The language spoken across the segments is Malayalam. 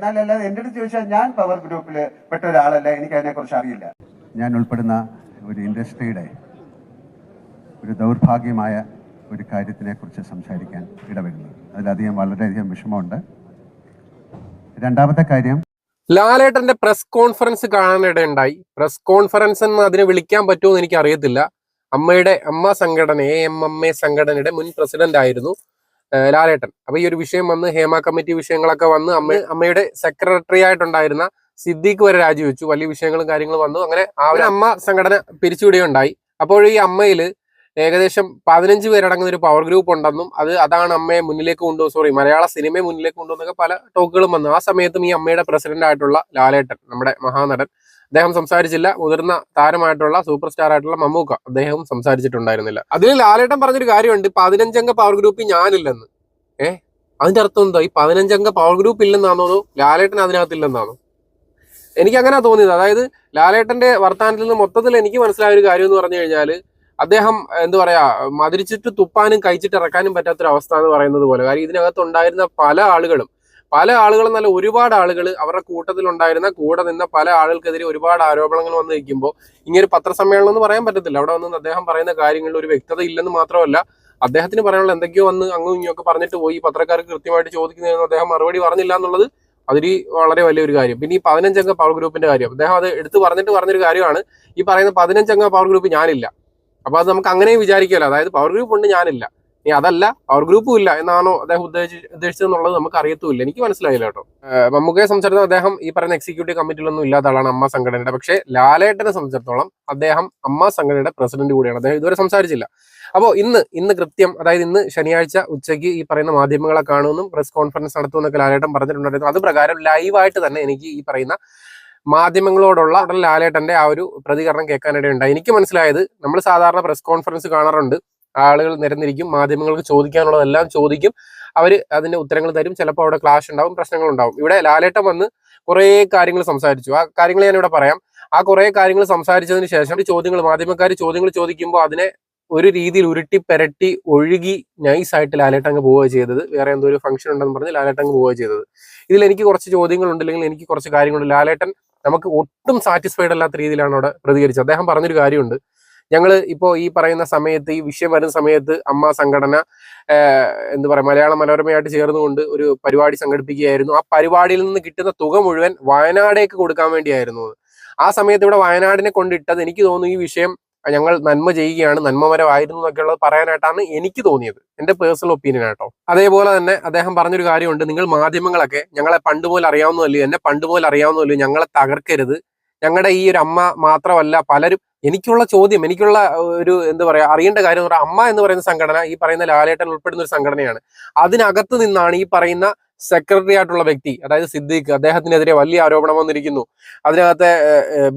എന്നാൽ അല്ലാതെ എന്റെ അടുത്ത് ചോദിച്ചാൽ ഞാൻ പവർ ഗ്രൂപ്പിൽ പെട്ട ഒരാളല്ല എനിക്ക് അതിനെക്കുറിച്ച് അറിയില്ല. ഞാൻ ഉൾപ്പെടുന്ന ഒരു ഇൻഡസ്ട്രിയുടെ ഒരു ദൗർഭാഗ്യമായ ഒരു കാര്യത്തിനെ കുറിച്ച് സംസാരിക്കാൻ ഇടവരുന്നത് അതിലധികം വളരെയധികം വിഷമമുണ്ട്. രണ്ടാമത്തെ കാര്യം ലാലേട്ടന്റെ പ്രസ് കോൺഫറൻസ് കാണാനിടയുണ്ടായി പ്രസ് കോൺഫറൻസ് എന്ന് അതിനെ വിളിക്കാൻ പറ്റുമോ എന്ന് എനിക്ക് അറിയത്തില്ല അമ്മയുടെ അമ്മ സംഘടന എ എം എം എ സംഘടനയുടെ മുൻ പ്രസിഡന്റ് ആയിരുന്നു. ലാലേട്ടൻ. അപ്പൊ ഈ ഒരു വിഷയം വന്ന് ഹേമ കമ്മിറ്റി വിഷയങ്ങളൊക്കെ വന്ന് അമ്മ അമ്മയുടെ സെക്രട്ടറി ആയിട്ടുണ്ടായിരുന്ന സിദ്ദീഖ് വരെ രാജിവെച്ചു. വലിയ വിഷയങ്ങളും കാര്യങ്ങളും വന്നു. അങ്ങനെ ആ ഒരു അമ്മ സംഘടന പിരിച്ചുവിടുകയുണ്ടായി. അപ്പോൾ ഈ അമ്മയിൽ ഏകദേശം പതിനഞ്ച് പേരടങ്ങുന്ന ഒരു പവർ ഗ്രൂപ്പ് ഉണ്ടെന്നും അത് അതാണ് അമ്മയെ മുന്നിലേക്ക് കൊണ്ടുപോകും സോറി മലയാള സിനിമയെ മുന്നിലേക്ക് കൊണ്ടുവന്നൊക്കെ പല ടോക്കുകളും വന്നു. ആ സമയത്തും ഈ അമ്മയുടെ പ്രസിഡന്റ് ആയിട്ടുള്ള ലാലേട്ടൻ നമ്മുടെ മഹാനടൻ അദ്ദേഹം സംസാരിച്ചില്ല. മുതിർന്ന താരമായിട്ടുള്ള സൂപ്പർ സ്റ്റാർ ആയിട്ടുള്ള മമ്മൂക്ക അദ്ദേഹം സംസാരിച്ചിട്ടുണ്ടായിരുന്നില്ല. അതിൽ ലാലേട്ടൻ പറഞ്ഞൊരു കാര്യമുണ്ട്. പതിനഞ്ചംഗ പവർ ഗ്രൂപ്പിൽ ഞാനില്ലെന്ന്. ഏഹ് അതിന്റെ അർത്ഥം എന്താ? ഈ പതിനഞ്ചംഗ പവർ ഗ്രൂപ്പ് ഇല്ലെന്നാണോ അതോ ലാലേട്ടൻ അതിനകത്തില്ലെന്നാണോ? എനിക്ക് അങ്ങനെ തോന്നിയത്. അതായത് ലാലേട്ടന്റെ വർത്തമാനത്തിൽ നിന്ന് മൊത്തത്തിൽ എനിക്ക് മനസ്സിലായ ഒരു കാര്യം എന്ന് പറഞ്ഞു കഴിഞ്ഞാൽ അദ്ദേഹം എന്താ പറയാ മതിരിച്ചിട്ട് തുപ്പാനും കഴിച്ചിട്ട് ഇറക്കാനും പറ്റാത്തൊരു അവസ്ഥ എന്ന് പറയുന്നത് പോലെ. കാര്യം ഇതിനകത്ത് ഉണ്ടായിരുന്ന പല ആളുകളും പല ആളുകളും നല്ല ഒരുപാട് ആളുകൾ അവരുടെ കൂട്ടത്തിൽ ഉണ്ടായിരുന്ന കൂടെ നിന്ന പല ആളുകൾക്കെതിരെ ഒരുപാട് ആരോപണങ്ങൾ വന്നു നിൽക്കുമ്പോൾ ഇങ്ങനെ പത്രസമ്മേളനം എന്ന് പറയാൻ പറ്റത്തില്ല. അവിടെ വന്ന് അദ്ദേഹം പറയുന്ന കാര്യങ്ങളിൽ ഒരു വ്യക്തത ഇല്ലെന്ന് മാത്രമല്ല അദ്ദേഹത്തിന് പറയാനുള്ള എന്തൊക്കെയോ വന്ന് അങ്ങും ഇങ്ങൊക്കെ പറഞ്ഞിട്ട് പോയി. പത്രക്കാർക്ക് കൃത്യമായിട്ട് ചോദിക്കുന്നതിന് അദ്ദേഹം മറുപടി പറഞ്ഞില്ല എന്നുള്ളത് അതൊരു വളരെ വലിയൊരു കാര്യം. പിന്നെ ഈ പതിനഞ്ചംഗ പവർ ഗ്രൂപ്പിന്റെ കാര്യം. അദ്ദേഹം അത് എടുത്തു പറഞ്ഞിട്ട് പറഞ്ഞൊരു കാര്യമാണ് ഈ പറയുന്ന പതിനഞ്ചംഗ പവർ ഗ്രൂപ്പ് ഞാനില്ല. അപ്പൊ അത് നമുക്ക് അങ്ങനെയും വിചാരിക്കുമല്ലോ അതായത് പവർ ഗ്രൂപ്പ് ഉണ്ട് ഞാനില്ല. ഇനി അതല്ല അവർ ഗ്രൂപ്പും ഇല്ല എന്നാണോ അദ്ദേഹം ഉദ്ദേശി ഉദ്ദേശിച്ചതെന്നുള്ളത് നമുക്ക് അറിയത്തുമില്ല. എനിക്ക് മനസ്സിലായില്ല കേട്ടോ. മമ്മൂക്കയെ സംബന്ധിച്ചിടത്തോളം അദ്ദേഹം ഈ പറയുന്ന എക്സിക്യൂട്ടീവ് കമ്മിറ്റിയിലൊന്നും ഇല്ലാത്ത ആളാണ് അമ്മ സംഘടനയുടെ. പക്ഷേ ലാലേട്ടനെ സംബന്ധിച്ചിടത്തോളം അദ്ദേഹം അമ്മ സംഘടനയുടെ പ്രസിഡന്റ് കൂടിയാണ്. അദ്ദേഹം ഇതുവരെ സംസാരിച്ചില്ല. അപ്പോൾ ഇന്ന് ഇന്ന് കൃത്യം അതായത് ഇന്ന് ശനിയാഴ്ച ഉച്ചയ്ക്ക് ഈ പറയുന്ന മാധ്യമങ്ങളെ കാണുമെന്നും പ്രസ് കോൺഫറൻസ് നടത്തുമെന്നൊക്കെ ലാലേട്ടൻ പറഞ്ഞിട്ടുണ്ടായിരുന്നു. അത് പ്രകാരം ലൈവായിട്ട് തന്നെ എനിക്ക് ഈ പറയുന്ന മാധ്യമങ്ങളോടുള്ള ഉടൻ ലാലേട്ടന്റെ ആ ഒരു പ്രതികരണം കേൾക്കാനിടയുണ്ടായി. എനിക്ക് മനസ്സിലായത് നമ്മൾ സാധാരണ പ്രസ് കോൺഫറൻസ് കാണാറുണ്ട്. ആളുകൾ നിരന്നിരിക്കും മാധ്യമങ്ങൾക്ക് ചോദിക്കാനുള്ളതെല്ലാം ചോദിക്കും. അവർ അതിന്റെ ഉത്തരങ്ങൾ തരും. ചിലപ്പോൾ അവിടെ ക്ലാഷ് ഉണ്ടാവും പ്രശ്നങ്ങൾ ഉണ്ടാവും. ഇവിടെ ലാലേട്ടൻ വന്ന് കുറേ കാര്യങ്ങൾ സംസാരിച്ചു. ആ കാര്യങ്ങൾ ഞാൻ പറയാം. ആ കുറേ കാര്യങ്ങൾ സംസാരിച്ചതിന് ശേഷം ചോദ്യങ്ങൾ മാധ്യമക്കാർ ചോദ്യങ്ങൾ ചോദിക്കുമ്പോൾ അതിനെ ഒരു രീതിയിൽ ഉരുട്ടി പെരട്ടി ഒഴുകി നൈസായിട്ട് ലാലേട്ടങ്ങ് പോവുക ചെയ്തത്. വേറെ എന്തോ ഒരു ഫംഗ്ഷൻ ഉണ്ടെന്ന് പറഞ്ഞ് ലാലേട്ടങ്ങ് പോവുക ചെയ്തത്. ഇതിൽ എനിക്ക് കുറച്ച് ചോദ്യങ്ങളുണ്ട് അല്ലെങ്കിൽ എനിക്ക് കുറച്ച് കാര്യങ്ങളുണ്ട്. ലാലേട്ടൻ നമുക്ക് ഒട്ടും സാറ്റിസ്ഫൈഡ് അല്ലാത്ത രീതിയിലാണ് അവിടെ പ്രതികരിച്ചത്. അദ്ദേഹം പറഞ്ഞൊരു കാര്യമുണ്ട്. ഞങ്ങൾ ഇപ്പോൾ ഈ പറയുന്ന സമയത്ത് ഈ വിഷയം വരുന്ന സമയത്ത് അമ്മ സംഘടന എന്ത് പറയുക മലയാള മനോരമയായിട്ട് ചേർന്നുകൊണ്ട് ഒരു പരിപാടി സംഘടിപ്പിക്കുകയായിരുന്നു. ആ പരിപാടിയിൽ നിന്ന് കിട്ടുന്ന തുക മുഴുവൻ വയനാടേക്ക് കൊടുക്കാൻ വേണ്ടിയായിരുന്നു ആ സമയത്ത് ഇവിടെ വയനാടിനെ കൊണ്ടിട്ടത് എനിക്ക് തോന്നുന്നു ഈ വിഷയം ഞങ്ങൾ നന്മ ചെയ്യുകയാണ് നന്മമരമായിരുന്നു എന്നൊക്കെയുള്ളത് പറയാനായിട്ടാണ് എനിക്ക് തോന്നിയത്. എന്റെ പേഴ്സണൽ ഒപ്പീനിയൻ ആട്ടോ. അതേപോലെ തന്നെ അദ്ദേഹം പറഞ്ഞൊരു കാര്യമുണ്ട് നിങ്ങൾ മാധ്യമങ്ങളൊക്കെ ഞങ്ങളെ പണ്ട് മുതൽ അറിയാവുന്നതല്ലോ എന്നെ പണ്ട് മുതൽ അറിയാവുന്നതല്ലോ ഞങ്ങളെ തകർക്കരുത്. ഞങ്ങളുടെ ഈ ഒരു അമ്മ മാത്രമല്ല പലരും എനിക്കുള്ള ചോദ്യം എനിക്കുള്ള ഒരു എന്താ പറയാ അറിയേണ്ട കാര്യം എന്ന് പറഞ്ഞാൽ അമ്മ എന്ന് പറയുന്ന സംഘടന ഈ പറയുന്ന ലാലേട്ടൻ ഉൾപ്പെടുന്ന ഒരു സംഘടനയാണ്. അതിനകത്ത് നിന്നാണ് ഈ പറയുന്ന സെക്രട്ടറി ആയിട്ടുള്ള വ്യക്തി അതായത് സിദ്ദീഖ് അദ്ദേഹത്തിനെതിരെ വലിയ ആരോപണം വന്നിരിക്കുന്നു. അതിനകത്തെ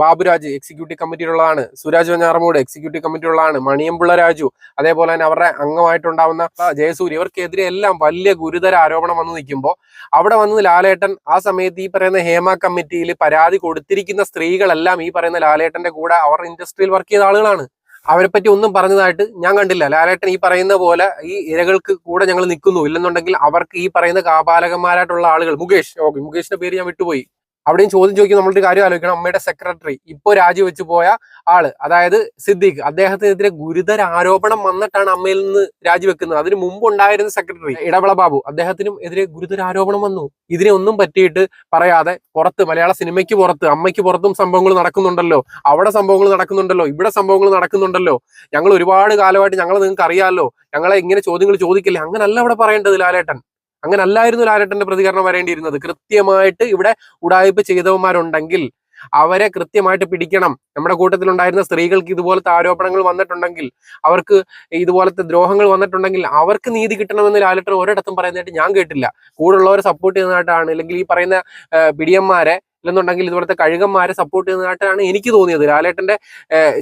ബാബുരാജ് എക്സിക്യൂട്ടീവ് കമ്മിറ്റിയിലുള്ളതാണ് സുരാജ് വെഞ്ഞാറമൂട് എക്സിക്യൂട്ടീവ് കമ്മിറ്റിയിലുള്ളതാണ് മണിയമ്പിള്ള രാജു അതേപോലെ തന്നെ അവരുടെ അംഗമായിട്ടുണ്ടാവുന്ന ജയസൂര്യ ഇവർക്കെതിരെ എല്ലാം വലിയ ഗുരുതര ആരോപണം വന്ന് നിൽക്കുമ്പോൾ അവിടെ വന്ന് ലാലേട്ടൻ ആ സമയത്ത് ഈ പറയുന്ന ഹേമ കമ്മിറ്റിയിൽ പരാതി കൊടുത്തിരിക്കുന്ന സ്ത്രീകളെല്ലാം ഈ പറയുന്ന ലാലേട്ടന്റെ കൂടെ അവർ ഇൻഡസ്ട്രിയിൽ വർക്ക് ചെയ്ത ആളുകളാണ്. അവരെ പറ്റി ഒന്നും പറഞ്ഞതായിട്ട് ഞാൻ കണ്ടില്ല. ലാലേട്ടൻ ഈ പറയുന്ന പോലെ ഈ ഇരകൾക്ക് കൂടെ ഞങ്ങൾ നിൽക്കുന്നു. ഇല്ലെന്നുണ്ടെങ്കിൽ അവർക്ക് ഈ പറയുന്ന കാപാലകന്മാരായിട്ടുള്ള ആളുകൾ മുകേഷ് ഓക്കെ മുകേഷിന്റെ പേര് ഞാൻ വിട്ടുപോയി. അവിടെയും ചോദ്യം ചോദിക്കും നമ്മളൊരു കാര്യം ആലോചിക്കണം. അമ്മയുടെ സെക്രട്ടറി ഇപ്പൊ രാജിവെച്ച് പോയ ആൾ അതായത് സിദ്ദീഖ് അദ്ദേഹത്തിനെതിരെ ഗുരുതര ആരോപണം വന്നിട്ടാണ് അമ്മയിൽ നിന്ന് രാജിവെക്കുന്നത്. അതിന് മുമ്പ് ഉണ്ടായിരുന്ന സെക്രട്ടറി ഇടവള ബാബു അദ്ദേഹത്തിനും എതിരെ ഗുരുതര ആരോപണം വന്നു. ഇതിനെ ഒന്നും പറ്റിയിട്ട് പറയാതെ പുറത്ത് മലയാള സിനിമയ്ക്ക് പുറത്ത് അമ്മയ്ക്ക് പുറത്തും സംഭവങ്ങൾ നടക്കുന്നുണ്ടല്ലോ അവിടെ സംഭവങ്ങൾ നടക്കുന്നുണ്ടല്ലോ ഇവിടെ സംഭവങ്ങൾ നടക്കുന്നുണ്ടല്ലോ. ഞങ്ങൾ ഒരുപാട് കാലമായിട്ട് ഞങ്ങൾ നിങ്ങൾക്ക് അറിയാമല്ലോ ഞങ്ങളെ ഇങ്ങനെ ചോദ്യങ്ങൾ ചോദിക്കില്ലേ? അങ്ങനല്ല അവിടെ പറയേണ്ടത് ലാലേട്ടൻ. അങ്ങനല്ലായിരുന്നു ലാലേട്ടന്റെ പ്രതികരണം വരേണ്ടിയിരുന്നത്. കൃത്യമായിട്ട് ഇവിടെ ഉടായ്പ ചെയ്തവന്മാരുണ്ടെങ്കിൽ അവരെ കൃത്യമായിട്ട് പിടിക്കണം. നമ്മുടെ കൂട്ടത്തിലുണ്ടായിരുന്ന സ്ത്രീകൾക്ക് ഇതുപോലത്തെ ആരോപണങ്ങൾ വന്നിട്ടുണ്ടെങ്കിൽ അവർക്ക് ഇതുപോലത്തെ ദ്രോഹങ്ങൾ വന്നിട്ടുണ്ടെങ്കിൽ അവർക്ക് നീതി കിട്ടണമെന്ന് ലാലേട്ടൻ ഒരിടത്തും പറയുന്നതായിട്ട് ഞാൻ കേട്ടില്ല. കൂടുള്ളവരെ സപ്പോർട്ട് ചെയ്യുന്നതായിട്ടാണ് അല്ലെങ്കിൽ ഈ പറയുന്ന പിടിയന്മാരെ ഇല്ലെന്നുണ്ടെങ്കിൽ ഇതുപോലത്തെ കഴുകന്മാരെ സപ്പോർട്ട് ചെയ്യുന്നതായിട്ടാണ് എനിക്ക് തോന്നിയത്. ലാലേട്ടന്റെ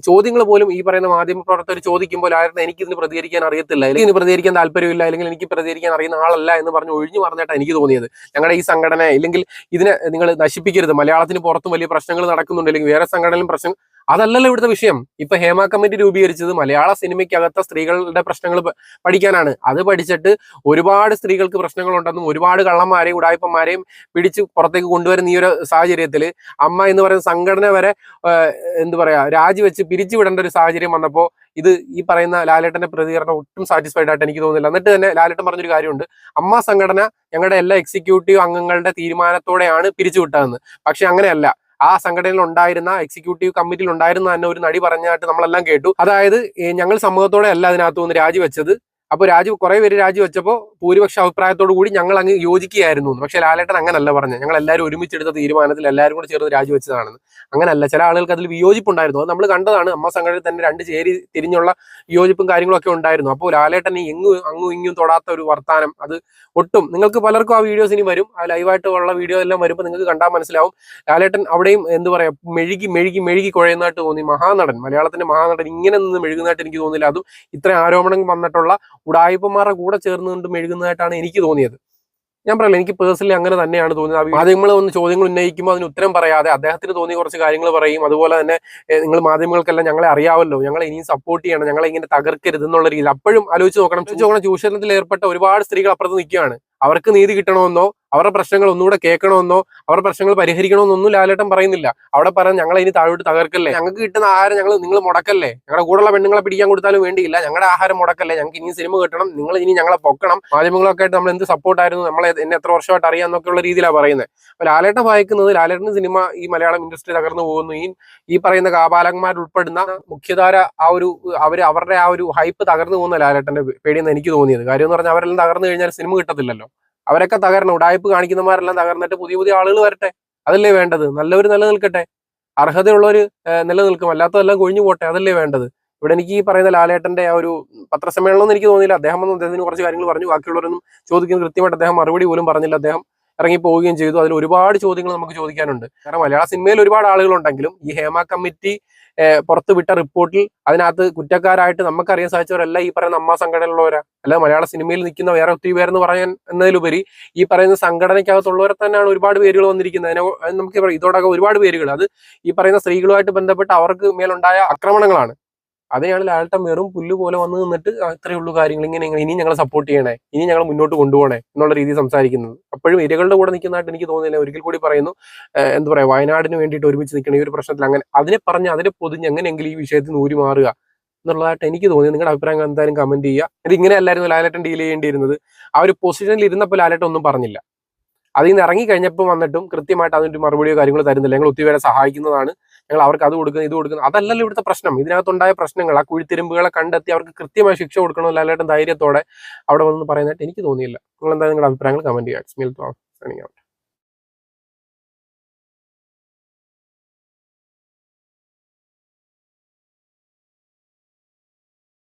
ചോദ്യങ്ങൾ പോലും ഈ പറയുന്ന മാധ്യമ പ്രവർത്തകർ ചോദിക്കുമ്പോൾ ആയിരുന്നു എനിക്ക് ഇതിന് പ്രതികരിക്കാൻ അറിയത്തില്ല. അല്ലെങ്കിൽ ഇതിന് പ്രതികരിക്കാൻ താല്പര്യമില്ല അല്ലെങ്കിൽ എനിക്ക് പ്രതികരിക്കാൻ അറിയുന്ന ആളല്ല എന്ന് പറഞ്ഞ് ഒഴിഞ്ഞു പറഞ്ഞിട്ടാണ് എനിക്ക് തോന്നിയത്. ഞങ്ങളുടെ ഈ സംഘടന ഇല്ലെങ്കിൽ ഇതിനെ നിങ്ങൾ നശിപ്പിക്കരുത്. മലയാളത്തിന് പുറത്തും വലിയ പ്രശ്നങ്ങൾ നടക്കുന്നുണ്ട്. അല്ലെങ്കിൽ വേറെ സംഘടനയിലും പ്രശ്നം അതല്ലല്ലോ ഇവിടുത്തെ വിഷയം. ഇപ്പൊ ഹേമ കമ്മിറ്റി രൂപീകരിച്ചത് മലയാള സിനിമയ്ക്കകത്ത സ്ത്രീകളുടെ പ്രശ്നങ്ങൾ പഠിക്കാനാണ്. അത് പഠിച്ചിട്ട് ഒരുപാട് സ്ത്രീകൾക്ക് പ്രശ്നങ്ങൾ ഉണ്ടെന്നും ഒരുപാട് കള്ളന്മാരെയും ഉടായ്പന്മാരെയും പിടിച്ച് പുറത്തേക്ക് കൊണ്ടുവരുന്ന ഈ ഒരു സാഹചര്യത്തിൽ അമ്മ എന്ന് പറയുന്ന സംഘടന വരെ എന്താ പറയാ രാജിവെച്ച് പിരിച്ചുവിടേണ്ട ഒരു സാഹചര്യം വന്നപ്പോൾ ഇത് ഈ പറയുന്ന ലാലേട്ടന്റെ പ്രതികരണം ഒട്ടും സാറ്റിസ്ഫൈഡ് ആയിട്ട് എനിക്ക് തോന്നുന്നില്ല. എന്നിട്ട് തന്നെ ലാലേട്ടൻ പറഞ്ഞൊരു കാര്യമുണ്ട്. അമ്മ സംഘടന ഞങ്ങളുടെ എല്ലാ എക്സിക്യൂട്ടീവ് അംഗങ്ങളുടെ തീരുമാനത്തോടെയാണ് പിരിച്ചുവിട്ടതെന്ന് പക്ഷെ അങ്ങനെയല്ല. ആ സംഘടനയിൽ ഉണ്ടായിരുന്ന എക്സിക്യൂട്ടീവ് കമ്മിറ്റിയിൽ ഉണ്ടായിരുന്ന തന്നെ ഒരു നടി പറഞ്ഞായിട്ട് നമ്മളെല്ലാം കേട്ടു. അതായത് ഞങ്ങൾ സമൂഹത്തോടെ അല്ല അതിനകത്തുനിന്ന് രാജിവെച്ചത്. അപ്പോൾ രാജി കുറെ പേര് രാജിവെച്ചപ്പോൾ ഭൂരിപക്ഷ അഭിപ്രായത്തോടു കൂടി ഞങ്ങൾ അങ്ങ് യോജിക്കുകയായിരുന്നു. പക്ഷെ ലാലേട്ടൻ അങ്ങനല്ല പറഞ്ഞത്. ഞങ്ങൾ എല്ലാവരും ഒരുമിച്ചെടുത്ത തീരുമാനത്തിൽ എല്ലാവരും കൂടെ ചേർന്ന് രാജിവെച്ചതാണെന്ന് അങ്ങനല്ല ചില ആളുകൾക്ക് അതിൽ വിയോജിപ്പുണ്ടായിരുന്നു. അത് നമ്മൾ കണ്ടതാണ്. അമ്മ സംഘടനയിൽ തന്നെ രണ്ട് ചേരി തിരിഞ്ഞുള്ള വിയോജിപ്പും കാര്യങ്ങളൊക്കെ ഉണ്ടായിരുന്നു. അപ്പോൾ ലാലേട്ടൻ ഇങ്ങും അങ്ങും ഇങ്ങും തൊടാത്ത ഒരു വർത്താനം. അത് ഒട്ടും നിങ്ങൾക്ക് പലർക്കും ആ വീഡിയോസ് ഇനി വരും. ആ ലൈവായിട്ട് ഉള്ള വീഡിയോ എല്ലാം വരുമ്പോൾ നിങ്ങൾക്ക് കണ്ടാൽ മനസ്സിലാവും. ലാലേട്ടൻ അവിടെയും എന്ത് പറയാ മെഴുകി മെഴുകി മെഴുകി കുഴയുന്നതായിട്ട് തോന്നി. മഹാനടൻ മലയാളത്തിന്റെ മഹാനടൻ ഇങ്ങനെ നിന്ന് മെഴുകുന്നതായിട്ട് എനിക്ക് തോന്നില്ല. അതും ഇത്രയും ആരോപണം വന്നിട്ടുള്ള ഉടായ്പന്മാരുടെ കൂടെ ചേർന്നുകൊണ്ട് മെഴുകുന്നതായിട്ടാണ് എനിക്ക് തോന്നിയത്. ഞാൻ പറയില്ല എനിക്ക് പേഴ്സണലി അങ്ങനെ തന്നെയാണ് തോന്നിയത്. മാധ്യമങ്ങൾ ഒന്ന് ചോദ്യങ്ങൾ ഉന്നയിക്കുമ്പോൾ അതിന് ഉത്തരം പറയാതെ അദ്ദേഹത്തിന് തോന്നിയ കുറച്ച് കാര്യങ്ങൾ പറയും. അതുപോലെ തന്നെ നിങ്ങൾ മാധ്യമങ്ങൾക്കെല്ലാം ഞങ്ങളെ അറിയാമല്ലോ ഞങ്ങളെ ഇനിയും സപ്പോർട്ട് ചെയ്യണം. ഞങ്ങളെ ഇങ്ങനെ തകർക്കരുത് എന്നുള്ള രീതിയിൽ. അപ്പോഴും ആലോചിച്ച് നോക്കണം. ആലോചിച്ച് നോക്കണം ചൂഷണത്തിൽ ഏർപ്പെട്ട ഒരുപാട് സ്ത്രീകൾ അപ്പുറത്ത് നിൽക്കുകയാണ്. അവർക്ക് നീതി കിട്ടണമെന്നോ അവരുടെ പ്രശ്നങ്ങൾ ഒന്നുകൂടെ കേൾക്കണമെന്നോ അവരുടെ പ്രശ്നങ്ങൾ പരിഹരിക്കണമെന്നൊന്നും ലാലേട്ടൻ പറയുന്നില്ല. അവിടെ പറയാൻ ഞങ്ങൾ ഇനി താഴോട്ട് തകർക്കല്ലേ? ഞങ്ങൾക്ക് കിട്ടുന്ന ആഹാരം ഞങ്ങൾ നിങ്ങൾ മുടക്കല്ലേ? ഞങ്ങളുടെ കൂടെയുള്ള പെണ്ണുങ്ങളെ പിടിക്കാൻ കൊടുത്താലും വേണ്ടിയില്ല. ഞങ്ങളുടെ ആഹാരം മുടക്കല്ലേ? ഞങ്ങൾക്ക് ഇനി സിനിമ കിട്ടണം. നിങ്ങൾ ഇനി ഞങ്ങളെ പൊക്കണം. മാധ്യമങ്ങളൊക്കെ ആയിട്ട് നമ്മൾ എന്ത് സപ്പോർട്ടായിരുന്നു നമ്മളെ എന്നെ എത്ര വർഷമായിട്ട് അറിയാന്നൊക്കെയുള്ള രീതിയിലാണ് പറയുന്നത്. അപ്പൊ ലാലേട്ടൻ വായിക്കുന്നത് ലാലേട്ടൻ സിനിമ ഈ മലയാളം ഇൻഡസ്ട്രി തകർന്നു പോകുന്നു. ഈ ഈ പറയുന്ന കാപാലന്മാരുൾപ്പെടുന്ന മുഖ്യധാര ആ ഒരു അവർ അവരുടെ ആ ഒരു ഹൈപ്പ് തകർന്നു പോകുന്ന ലാലേട്ടന്റെ പേടിയെന്ന് എനിക്ക് തോന്നിയത്. കാര്യം എന്ന് പറഞ്ഞാൽ അവരെല്ലാം തകർന്നു കഴിഞ്ഞാൽ സിനിമ കിട്ടത്തില്ലല്ലോ. അവരൊക്കെ തകരണം ഉടായ്പ് കാണിക്കുന്നവരെല്ലാം തകർന്നിട്ട് പുതിയ പുതിയ ആളുകൾ വരട്ടെ. അതല്ലേ വേണ്ടത്? നല്ലവർ നിലനിൽക്കട്ടെ. അർഹതയുള്ളവർ നിലനിൽക്കും. അല്ലാത്തതെല്ലാം കൊഴിഞ്ഞു പോട്ടെ. അതല്ലേ വേണ്ടത്? ഇവിടെ എനിക്ക് ഈ പറയുന്ന ലാലേട്ടന്റെ ആ ഒരു പത്രസമ്മേളനം എന്ന് എനിക്ക് തോന്നിയില്ല. അദ്ദേഹം വന്ന് അദ്ദേഹത്തിന് കുറച്ച് കാര്യങ്ങൾ പറഞ്ഞു. ബാക്കിയുള്ളവരൊന്നും ചോദിക്കുന്ന കൃത്യമായിട്ട് അദ്ദേഹം മറുപടി പോലും പറഞ്ഞില്ല. അദ്ദേഹം ഇറങ്ങി പോവുകയും ചെയ്തു. അതിൽ ഒരുപാട് ചോദ്യങ്ങൾ നമുക്ക് ചോദിക്കാനുണ്ട്. കാരണം മലയാള സിനിമയിൽ ഒരുപാട് ആളുകളുണ്ടെങ്കിലും ഈ ഹേമ കമ്മിറ്റി ഏഹ്, പുറത്ത് വിട്ട റിപ്പോർട്ടിൽ അതിനകത്ത് കുറ്റക്കാരായിട്ട് നമുക്കറിയാൻ സാധിച്ചവരല്ല ഈ പറയുന്ന അമ്മ സംഘടനയിലുള്ളവരാ. അല്ല മലയാള സിനിമയിൽ നിൽക്കുന്ന വേറെ ഒത്തിരി പേരെന്ന് പറയാൻ എന്നതിലുപരി ഈ പറയുന്ന സംഘടനയ്ക്കകത്തുള്ളവരെ തന്നെയാണ് ഒരുപാട് പേരുകൾ വന്നിരിക്കുന്നത്. നമുക്ക് ഇതോടൊക്കെ ഒരുപാട് പേരുകൾ. അത് ഈ പറയുന്ന സ്ത്രീകളുമായിട്ട് ബന്ധപ്പെട്ട് അവർക്ക് മേലുണ്ടായ ആക്രമണങ്ങളാണ്. അതിനെയാണ് ലാൽട്ടം വെറും പുല്ല് പോലെ വന്ന് നിന്നിട്ട് അത്രയേ ഉള്ളൂ കാര്യങ്ങൾ. ഇങ്ങനെ ഇനി ഞങ്ങളെ സപ്പോർട്ട് ചെയ്യണേ. ഇനി ഞങ്ങൾ മുന്നോട്ട് കൊണ്ടുപോകണേ എന്നുള്ള രീതിയിൽ സംസാരിക്കുന്നത്. അപ്പോഴും ഇരകളുടെ കൂടെ നിൽക്കുന്നതായിട്ട് എനിക്ക് തോന്നുന്നില്ല. ഒരിക്കൽ കൂടി പറയുന്നു എന്താ പറയാ വയനാടിന് വേണ്ടിയിട്ട് ഒരുമിച്ച് നിൽക്കണ ഈ ഒരു പ്രശ്നത്തിൽ അങ്ങനെ അതിനെ പറഞ്ഞ് അതിനെ പൊതിഞ്ഞ് എങ്ങനെയെങ്കിലും ഈ വിഷയത്തിൽ നിന്ന് ഊരി മാറുക എന്നുള്ളതായിട്ട് എനിക്ക് തോന്നി നിങ്ങളുടെ അഭിപ്രായം എന്തായാലും കമന്റ് ചെയ്യുക. ഇത് ഇങ്ങനെ അല്ലായിരുന്നു ലാലേട്ടൻ ഡീൽ ചെയ്യേണ്ടിയിരുന്നത്. ആ ഒരു പൊസിഷനിൽ ഇരുന്നപ്പോൾ ലാലേട്ടൻ ഒന്നും പറഞ്ഞില്ല. അതിൽ നിന്ന് ഇറങ്ങി കഴിഞ്ഞപ്പോൾ വന്നിട്ടും കൃത്യമായിട്ട് അതിന്റെ മറുപടിയോ കാര്യങ്ങളോ തരുന്നില്ല. ഞങ്ങൾ ഒത്തിരി പേരെ സഹായിക്കുന്നതാണ്. ഞങ്ങൾ അവർക്ക് അത് കൊടുക്കുന്നത് ഇത് കൊടുക്കുന്നത് അതല്ലല്ലോ ഇവിടുത്തെ പ്രശ്നം. ഇതിനകത്തുണ്ടായ പ്രശ്നങ്ങൾ ആ കുഴിത്തിരുമ്പുകളെ കണ്ടെത്തി അവർക്ക് കൃത്യമായി ശിക്ഷ കൊടുക്കണം ലാലേട്ടൻ ധൈര്യത്തോടെ അവിടെ വന്ന് പറയുന്നതായിട്ട് എനിക്ക് തോന്നിയില്ല. നിങ്ങൾ എന്തായാലും നിങ്ങളുടെ അഭിപ്രായങ്ങൾ കമന്റ് ചെയ്യുക.